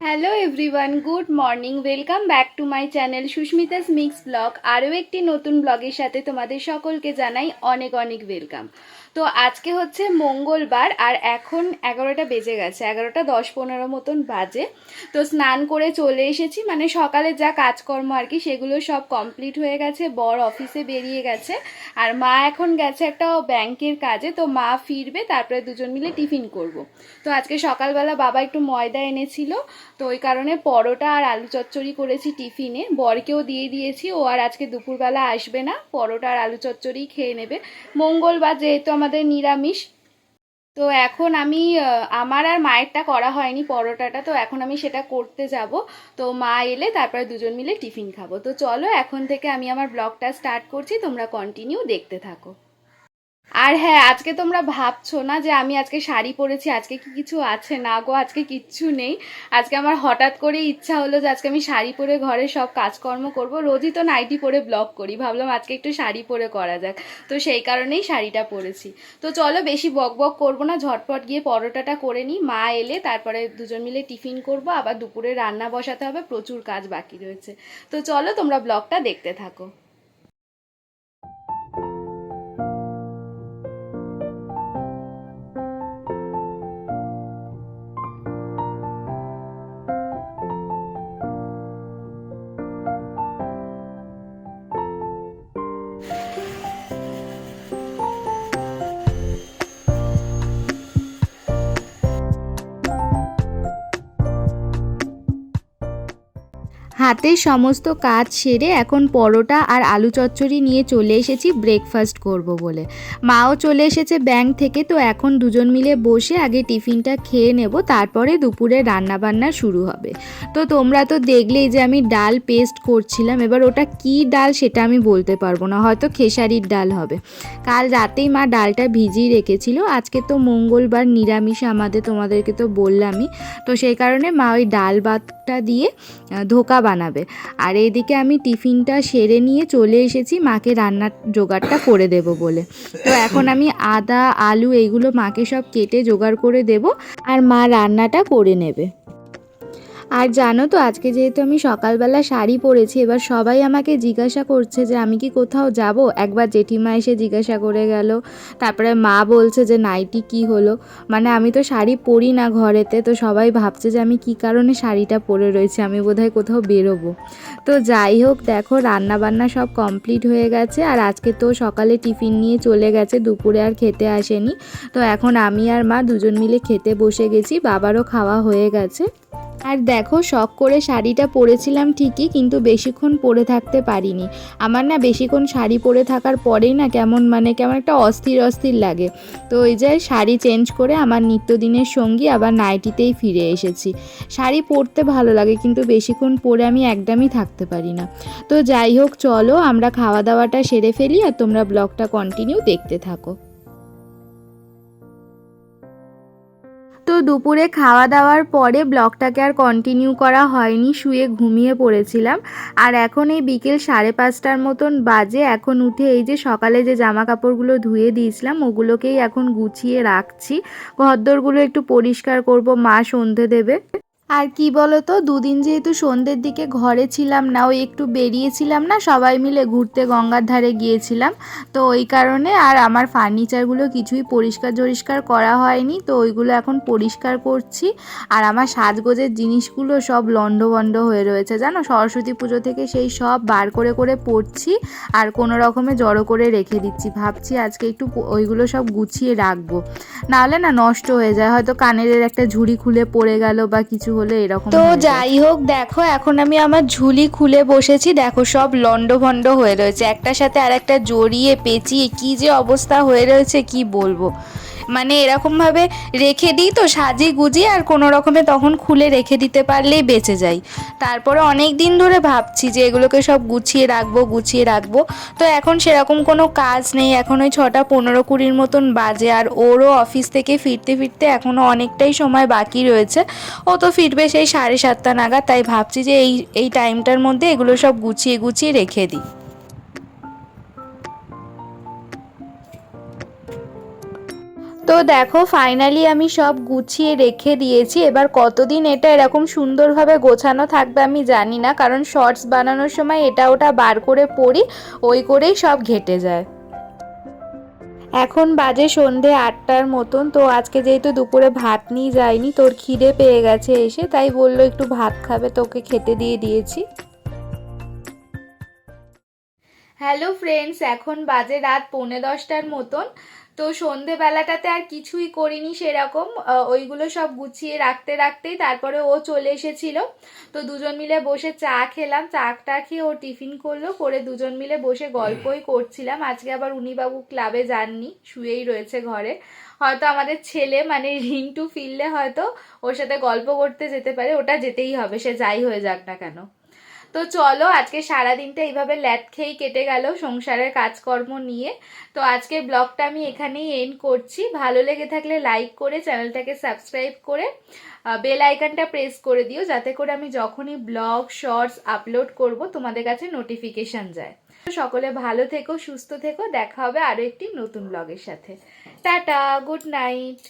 Hello everyone good morning welcome back to my channel Susmita's mix vlog আরও একটি নতুন ব্লগের সাথে তোমাদের সকলকে জানাই অনেক অনেক ওয়েলকাম তো আজকে হচ্ছে মঙ্গলবার আর এখন এগারোটা বেজে গেছে, এগারোটা দশ পনেরো মতন বাজে। তো স্নান করে চলে এসেছি মানে সকালে যা কাজকর্ম আর কি, সেগুলো সব কমপ্লিট হয়ে গেছে, বর অফিসে বেরিয়ে গেছে আর মা এখন গেছে একটা ব্যাংকের কাজে, তো মা ফিরবে, তারপরে দুজন মিলে টিফিন করব। তো আজকে সকালবেলা বাবা একটু ময়দা এনেছিল, তো ওই কারণে পরোটা আর আলু চচ্চড়ি করেছি টিফিনে। বরকেও দিয়ে দিয়েছি, ও আর আজকে দুপুরবেলা আসবে না, পরোটা আর আলু চচ্চড়ি খেয়ে নেবে। মঙ্গলবার যেহেতু আমাদের নিরামিষ। তো এখন আমি আমার আর মায়েরটা করা হয়নি পরোটাটা, তো এখন আমি সেটা করতে যাব। তো মা এলে তারপরে দুজন মিলে টিফিন খাব। তো চলো এখন থেকে আমি আমার ব্লগটা স্টার্ট করছি, তোমরা কন্টিনিউ দেখতে থাকো। আর হ্যাঁ আজকে তোমরা ভাবছ না যে আমি আজকে শাড়ি পরেছি, আজকে কি কিছু আছে? না গো, আজকে কিচ্ছু নেই। আজকে আমার হঠাৎ করে ইচ্ছা হলো যে আজকে আমি শাড়ি পরে ঘরে সব কাজকর্ম করব। রোজই তো নাইটি পরে ব্লগ করি। ভাবলাম আজকে একটু শাড়ি পরে করা যাক। তো সেই কারণেই শাড়িটা পরেছি। তো চলো বেশি বক বক করব না, ঝটপট গিয়ে পরোটাটা করে নিই। মা এলে তারপরে দুজন মিলে টিফিন করব। আবার দুপুরে রান্না বসাতে হবে, প্রচুর কাজ বাকি রয়েছে। তো চলো তোমরা ব্লগটা দেখতে থাকো। হাতের সমস্ত কাজ সেরে এখন পরোটা আর আলু চচ্চড়ি নিয়ে চলে এসেছি ব্রেকফাস্ট করব বলে। মাও চলে এসেছে ব্যাংক থেকে, তো এখন দুজন মিলে বসে আগে টিফিনটা খেয়ে নেব, তারপরে দুপুরে রান্না বান্না শুরু হবে। তো তোমরা তো দেখলেই যে আমি ডাল পেস্ট করছিলাম, এবার ওটা কি ডাল সেটা আমি বলতে পারব না, হয়তো খেসারির ডাল হবে। কাল রাতেই মা ডালটা ভিজিয়ে রেখেছিল, আজকে তো মঙ্গলবার নিরামিষ আমাদের, তোমাদেরকে তো বললামই। তো সেই কারণে মা ওই ডাল ভাতটা দিয়ে ধোকা বানাবে। আর এদিকে আমি টিফিনটা সেরে নিয়ে চলে এসেছি, মাকে রান্নার জোগাড়টা করে দেব বলে। তো এখন আমি আদা, আলু, এইগুলো মাকে সব কেটে জোগাড় করে দেব, আর মা রান্নাটা করে নেবে। আর জানো তো, আজকে যেহেতু আমি সকালবেলা শাড়ি পরেছি, এবার সবাই আমাকে জিজ্ঞাসা করছে যে আমি কি কোথাও যাব। একবার জেঠিমা এসে জিজ্ঞাসা করে গেল। তারপরে মা বলছে যে নাইটি কি হলো? মানে আমি তো শাড়ি পরি না ঘরেতে, তো সবাই ভাবছে যে আমি কি কারণে শাড়িটা পরে রয়েছি, আমি বোধহয় কোথাও বেরোবো। তো যাই হোক, দেখো রান্না বান্না সব কমপ্লিট হয়ে গেছে, আর আজকে তো সকালে টিফিন নিয়ে চলে গেছে, দুপুরে আর খেতে আসেনি। তো এখন আমি আর মা দুজন মিলে খেতে বসে গেছি, বাবারও খাওয়া হয়ে গেছে। আর দেখো, শখ করে শাড়িটা পরেছিলাম ঠিকই, কিন্তু বেশিক্ষণ পরে থাকতে পারিনি। আমার না বেশিক্ষণ শাড়ি পরে থাকার পরেই না কেমন মানে কেমন একটা অস্থির অস্থির লাগে। তো ওই যে শাড়ি চেঞ্জ করে আমার নিত্যদিনের সঙ্গী আবার নাইটিতেই ফিরে এসেছি। শাড়ি পরতে ভালো লাগে, কিন্তু বেশিক্ষণ পরে আমি একদমই থাকতে পারি না। তো যাই হোক, চলো আমরা খাওয়া দাওয়াটা সেরে ফেলি আর তোমরা ব্লগটা কন্টিনিউ দেখতে থাকো। দুপুরে খাওয়া দাওয়ার পরে ব্লগটাকে আর কন্টিনিউ করা হয়নি, শুয়ে ঘুমিয়ে পড়েছিলাম। আর এখন এই বিকেল সাড়ে পাঁচটার মতন বাজে, এখন উঠে এই যে সকালে যে জামা কাপড়গুলো ধুয়ে দিয়েছিলাম, ওগুলোকেই এখন গুছিয়ে রাখছি। ঘরদোরগুলো একটু পরিষ্কার করব, মা সন্ধে দেবে। আর কি বলো তো দুদিন যেহেতু সন্ধ্যের দিকে ঘরে ছিলাম না, ওই একটু বেরিয়েছিলাম না, সবাই মিলে ঘুরতে গঙ্গার ধারে গিয়েছিলাম। তো ওই কারণে আর আমার ফার্নিচারগুলো কিছুই পরিষ্কার জরিষ্কার করা হয়নি, তো ওইগুলো এখন পরিষ্কার করছি। আর আমার সাজগোজের জিনিসগুলো সব লণ্ডভণ্ড হয়ে রয়েছে, জানো? সরস্বতী পুজো থেকে সেই সব বার করে করে পড়ছি, আর কোনো রকমে জড়ো করে রেখে দিচ্ছি। ভাবছি আজকে একটু ওইগুলো সব গুছিয়ে রাখব। নাহলে না নষ্ট হয়ে যায়, হয়তো কানের একটা ঝুড়ি খুলে পড়ে গেল বা কিছু হলে এরকম তো যাই হোক দেখো এখন আমি আমার ঝুলি খুলে বসেছি। দেখো সব লণ্ডভণ্ড হয়ে রয়েছে। একটার সাথে আর একটা জড়িয়ে পেঁচিয়ে কি যে অবস্থা হয়ে রয়েছে কি বলব? মানে এরকমভাবে রেখে দিই তো সাজিয়ে গুজিয়ে আর কোনো রকমে তখন খুলে রেখে দিতে পারলেই বেঁচে যাই। তারপরে অনেক দিন ধরে ভাবছি যে এগুলোকে সব গুছিয়ে রাখব গুছিয়ে রাখব। তো এখন সেরকম কোনো কাজ নেই। এখন ওই ছটা পনেরো কুড়ির মতন বাজে আর ওরও অফিস থেকে ফিরতে ফিরতে এখনও অনেকটাই সময় বাকি রয়েছে। ও তো ফিরবে সেই সাড়ে সাতটা নাগাদ। তাই ভাবছি যে এই এই টাইমটার মধ্যে এগুলো সব গুছিয়ে গুছিয়ে রেখে দিই। তো দেখো ফাইনালি আমি সব গুছিয়ে রেখে দিয়েছি। এবার কতদিন এটা এরকম সুন্দরভাবে গোছানো থাকবে আমি জানি না, কারণ শর্টস বানানোর সময় এটা ওটা বার করে পড়ি ওই করেই সব ঘেটে যায়। এখন বাজে সন্ধে আটটার মতন, তো আজকে যেহেতু দুপুরে ভাত নিয়ে যায়নি তোর খিদে পেয়ে গেছে এসে, তাই বলল একটু ভাত খাবে, তোকে খেতে দিয়ে দিয়েছি। হ্যালো ফ্রেন্ডস এখন বাজে রাত পৌনে দশটার মতন। তো সন্ধেবেলাটাতে আর কিছুই করিনি সেরকম। ওইগুলো সব গুছিয়ে রাখতে রাখতেই তারপরে ও চলে এসেছিল। তো দুজন মিলে বসে চা খেলাম চাটা খেয়ে ও টিফিন করল, করে দুজন মিলে বসে গল্পই করছিলাম। আজকে আবার উনিবাবু ক্লাবে যাননি, শুয়েই রয়েছে ঘরে। হয়তো আমাদের ছেলে মানে রিন্টু ফিরলে হয়তো ওর সাথে গল্প করতে যেতে পারে, ওটা যেতেই হবে, সে যাই হয়ে যাক না কেন। তো চলো, আজকে সারাদিনটা এইভাবে ল্যাট খেয়েই কেটে গেল সংসারের কাজকর্ম নিয়ে। তো আজকের ব্লগটা আমি এখানেই এন্ড করছি। ভালো লেগে থাকলে লাইক করে চ্যানেলটাকে সাবস্ক্রাইব করে বেল আইকনটা প্রেস করে দিও যাতে করে আমি যখনই ব্লগ শর্টস আপলোড করব তোমাদের কাছে নোটিফিকেশন যায়। সকলে ভালো থেকো, সুস্থ থেকো, দেখা হবে আরও একটি নতুন ব্লগের সাথে। Tata good night